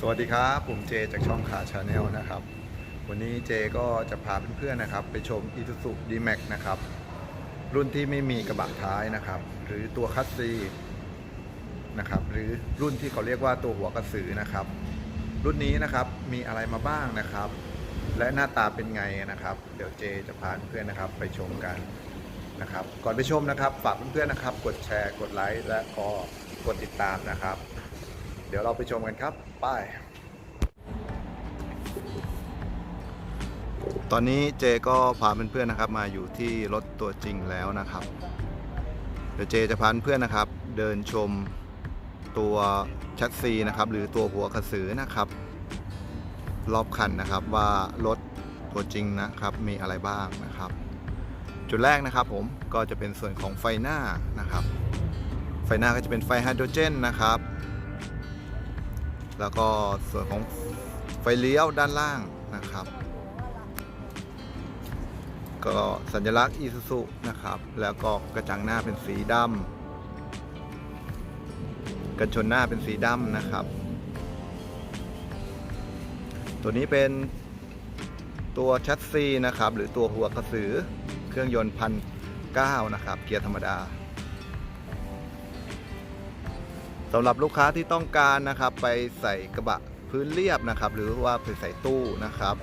สวัสดีครับ ผมเจจากช่องขาชาแนลนะครับ วันนี้เจก็จะพาเพื่อนๆนะครับ ไปชม Isuzu D-Max นะครับ รุ่นที่ไม่มีกระบะท้ายนะครับ หรือตัวคัสซีนะครับ หรือรุ่นที่เขาเรียกว่าตัวหัวกระสือนะครับ รุ่นนี้นะครับมีอะไรมาบ้างนะครับ และหน้าตาเป็นไงนะครับ เดี๋ยวเจจะพาเพื่อนๆนะครับ ไปชมกันนะครับ ก่อนไปชมนะครับ ฝากเพื่อนๆนะครับ กดแชร์ กดไลค์และก็กดติดตามนะครับ ดี๋ยวเราไปชมกันครับไป้ายตอนนี้เจก็พาเพื่อนๆนะครับ มาอยู่ที่รถตัวจริงแล้วนะครับ เดี๋ยวเจจะพาเพื่อนๆนะครับ เดินชมตัวชัดซีนะครับ หรือตัวหัวกระสือนะครับ รอบคันนะครับว่ารถตัวจริงนะครับมีอะไรบ้างนะครับ จุดแรกนะครับผมก็จะเป็นส่วนของไฟหน้านะครับ ไฟหน้าก็จะเป็นไฟไฮโดรเจนนะครับ แล้วก็ส่วนของไฟเลี้ยวด้านล่างนะครับ ก็สัญลักษณ์อีซูซุนะครับ แล้วก็กระจังหน้าเป็นสีดำกันชนหน้าเป็นสีดำนะครับ ตัวนี้เป็นตัวแชสซีนะครับ หรือตัวหัวกระสือเครื่องยนต์พันเก้านะครับ เกียร์ธรรมดา สำหรับลูกค้าที่ต้องการนะครับ ไปใส่กระบะพื้นเรียบนะครับ หรือว่าไปใส่ตู้นะครับ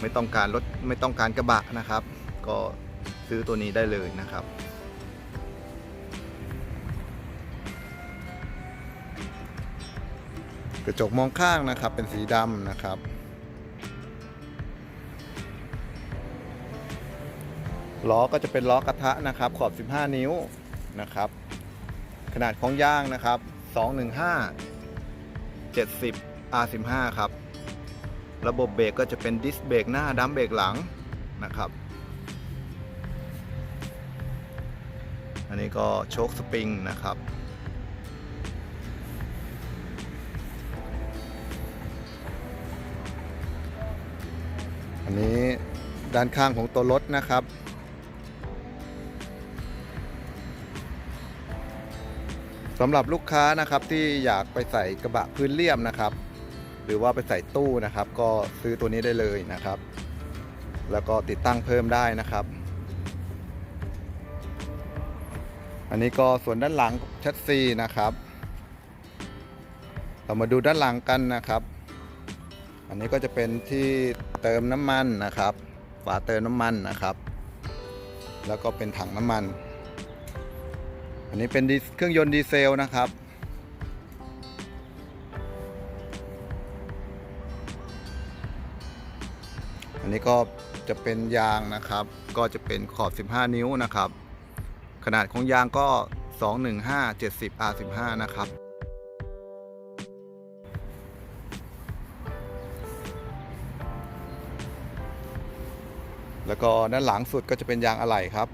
ไม่ต้องการรถไม่ต้องการกระบะนะครับ ก็ซื้อตัวนี้ได้เลยนะครับกระจกมองข้างนะครับเป็นสีดำนะครับ ล้อก็จะเป็นล้อกระทะนะครับ ขอบ 15 นิ้วนะครับ ขนาดของย่างนะครับ 215 70 R15 ครับ ระบบเบรกก็จะเป็นดิสเบรกหน้าดัมเบรกหลังนะครับ อันนี้ก็โชคสปริงนะครับอันนี้ด้านข้างของตัวรถนะครับ สำหรับลูกค้านะครับที่อยากไปใส่กระบะพื้นเรียบนะครับ หรือว่าไปใส่ตู้นะครับ ก็ซื้อตัวนี้ได้เลยนะครับ แล้วก็ติดตั้งเพิ่มได้นะครับ อันนี้ก็ส่วนด้านหลังชัดซีนะครับ เรามาดูด้านหลังกันนะครับ อันนี้ก็จะเป็นที่เติมน้ำมันนะครับฝาเติมน้ำมันนะครับ แล้วก็เป็นถังน้ำมัน อันนี้เป็นเครื่องยนต์ดีเซลนะครับ อันนี้ก็จะเป็นยางนะครับ ก็จะเป็นขอบ 15 นิ้วนะครับ ขนาดของยางก็ 215 70 R15 นะครับแล้วก็ด้านหลังสุดก็จะเป็นยางอะไหล่ครับ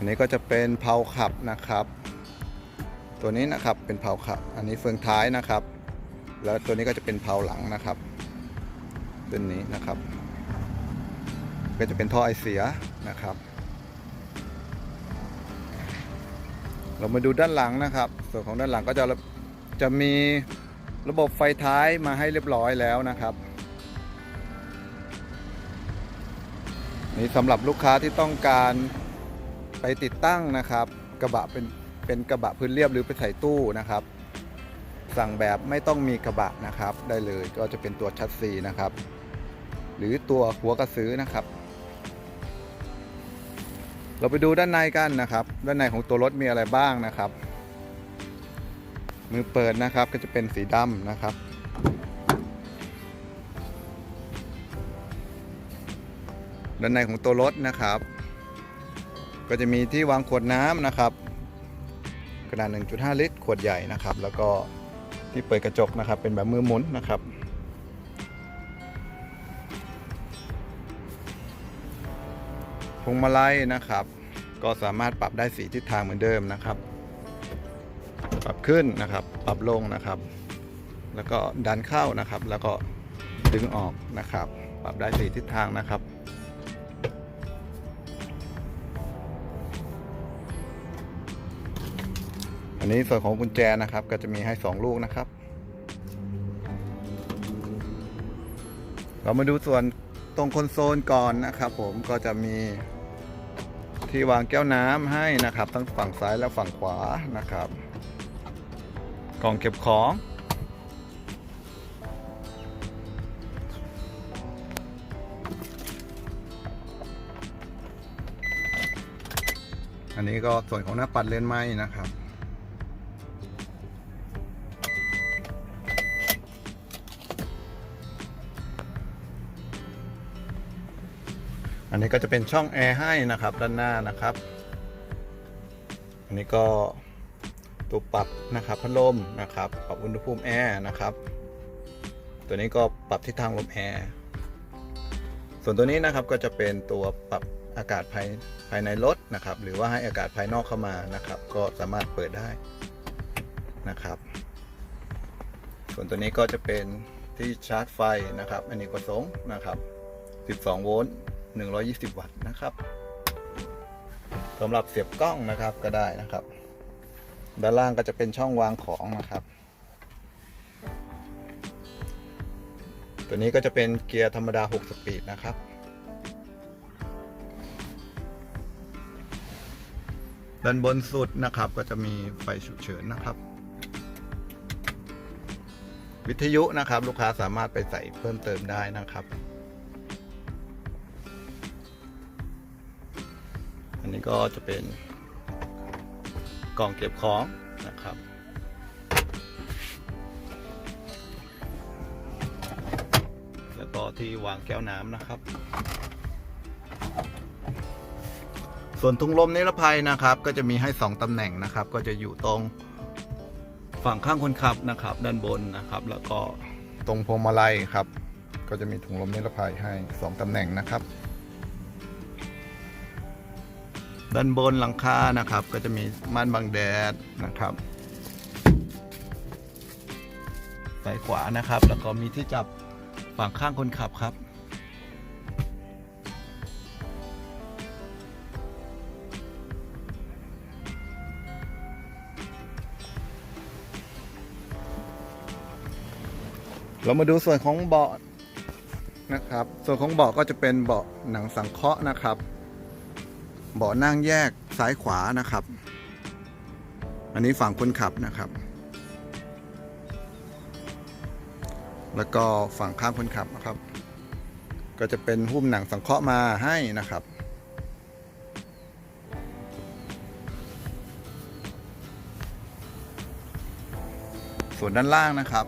อันนี้ก็จะเป็นเพลาขับนะครับ ตัวนี้นะครับเป็นเพลาขับ อันนี้เฟืองท้ายนะครับ แล้วตัวนี้ก็จะเป็นเพลาหลังนะครับตัวนี้นะครับ ก็จะเป็นท่อไอเสียนะครับ เรามาดูด้านหลังนะครับ ส่วนของด้านหลังก็จะจะมีระบบไฟท้ายมาให้เรียบร้อยแล้วนะครับนี่สำหรับลูกค้าที่ต้องการ ไปติดตั้งนะครับ กระบะเป็นเป็นกระบะพื้นเรียบหรือไปใส่ตู้นะครับ สั่งแบบไม่ต้องมีกระบะนะครับ ได้เลยก็จะเป็นตัวชัดซีนะครับ หรือตัวหัวกระสือนะครับ เราไปดูด้านในกันนะครับ ด้านในของตัวรถมีอะไรบ้างนะครับ มือเปิดนะครับก็จะเป็นสีดำนะครับด้านในของตัวรถนะครับ ก็จะมีที่วางขวดน้ำนะครับ ขนาด 1.5 ลิตร ขวดใหญ่นะครับ แล้วก็ที่เปิดกระจกนะครับ เป็นแบบมือหมุนนะครับพวงมาลัยนะครับ ก็สามารถปรับได้สีทิศทางเหมือนเดิมนะครับ ปรับขึ้นนะครับ ปรับลงนะครับ แล้วก็ดันเข้านะครับ แล้วก็ดึงออกนะครับ ปรับได้สีทิศทางนะครับ นอันนี้ส่วนของกุญแจนะครับ ก็จะมีให้ 2 ลูกนะครับ เรามาดูส่วนตรงคอนโซลก่อนนะครับ ผมก็จะมีที่วางแก้วน้ำให้นะครับ ทั้งฝั่งซ้ายและฝั่งขวานะครับ กล่องเก็บของอันนี้ก็ส่วนของหน้าปัดเลนไม้นะครับ อันนี้ก็จะเป็นช่องแอร์ให้นะครับด้านหน้านะครับ อันนี้ก็ตัวปรับนะครับพัดลมนะครับปรับอุณหภูมิแอร์นะครับ ตัวนี้ก็ปรับทิศทางลมแอร์ส่วนตัวนี้นะครับก็จะเป็นตัวปรับอากาศภายภายในรถนะครับ หรือว่าให้อากาศภายนอกเข้ามานะครับ ก็สามารถเปิดได้นะครับ ส่วนตัวนี้ก็จะเป็นที่ชาร์จไฟนะครับ อันนี้ก็สงค์นะครับ 12 โวลต์ 120 วัตต์นะครับสำหรับเสียบกล้องนะครับก็ได้นะครับ ด้านล่างก็จะเป็นช่องวางของนะครับ ตัวนี้ก็จะเป็นเกียร์ธรรมดา 6 สปีดนะครับด้านบนสุดนะครับก็จะมีไฟฉุกเฉินนะครับ วิทยุนะครับ ลูกค้าสามารถไปใส่เพิ่มเติมได้นะครับ นนี้ก็จะเป็นกล่องเก็บของนะครับ แล้วก็ที่วางแก้วน้ำนะครับ ส่วนถุงลมนิรภัยนะครับ ก็จะมีให้ 2ตำแหน่งนะครับ ก็จะอยู่ตรงฝั่งข้างคนขับนะครับ ด้านบนนะครับ แล้วก็ตรงพวงมาลัยครับ ก็จะมีถุงลมนิรภัยให้ 2ตำแหน่งนะครับ ด้านบนหลังคานะครับ ก็จะมีม่านบังแดดนะครับซ้ายขวานะครับ แล้วก็มีที่จับฝั่งข้างคนขับครับ เรามาดูส่วนของเบาะนะครับ ส่วนของเบาะก็จะเป็นเบาะหนังสังเคราะห์นะครับ เบาะนั่งแยกซ้ายขวานะครับ อันนี้ฝั่งคนขับนะครับ แล้วก็ฝั่งข้างคนขับนะครับ ก็จะเป็นหุ้มหนังสังเคราะห์มาให้นะครับส่วนด้านล่างนะครับ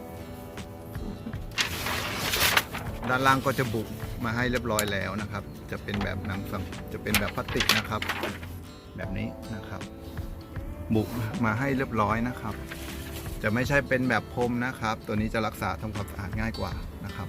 ด้านล่างก็จะบุกมาให้เรียบร้อยแล้วนะครับ จะเป็นแบบหนังสังจะเป็นแบบพลาสติกนะครับ แบบนี้นะครับ บุกมาให้เรียบร้อยนะครับ จะไม่ใช่เป็นแบบพรมนะครับ ตัวนี้จะรักษาทำความสะอาดง่ายกว่านะครับ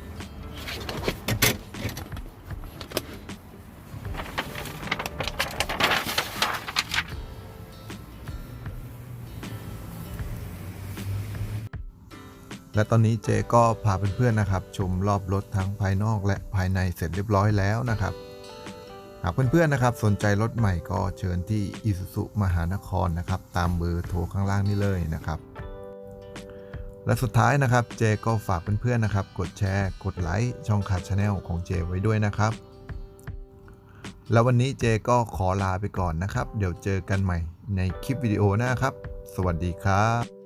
และตอนนี้เจก็พาเพื่อนๆนะครับ ชมรอบรถทั้งภายนอกและภายในเสร็จเรียบร้อยแล้วนะครับ หากเพื่อนๆนะครับสนใจรถใหม่ก็เชิญที่อิสุสุมหานครนะครับ ตามเบอร์โทรข้างล่างนี้เลยนะครับ และสุดท้ายนะครับเจก็ฝากเพื่อนๆนะครับ กดแชร์กดไลค์ช่องขาดชาแนลของเจไว้ด้วยนะครับ แล้ววันนี้เจก็ขอลาไปก่อนนะครับ เดี๋ยวเจอกันใหม่ในคลิปวิดีโอหน้าครับ สวัสดีครับ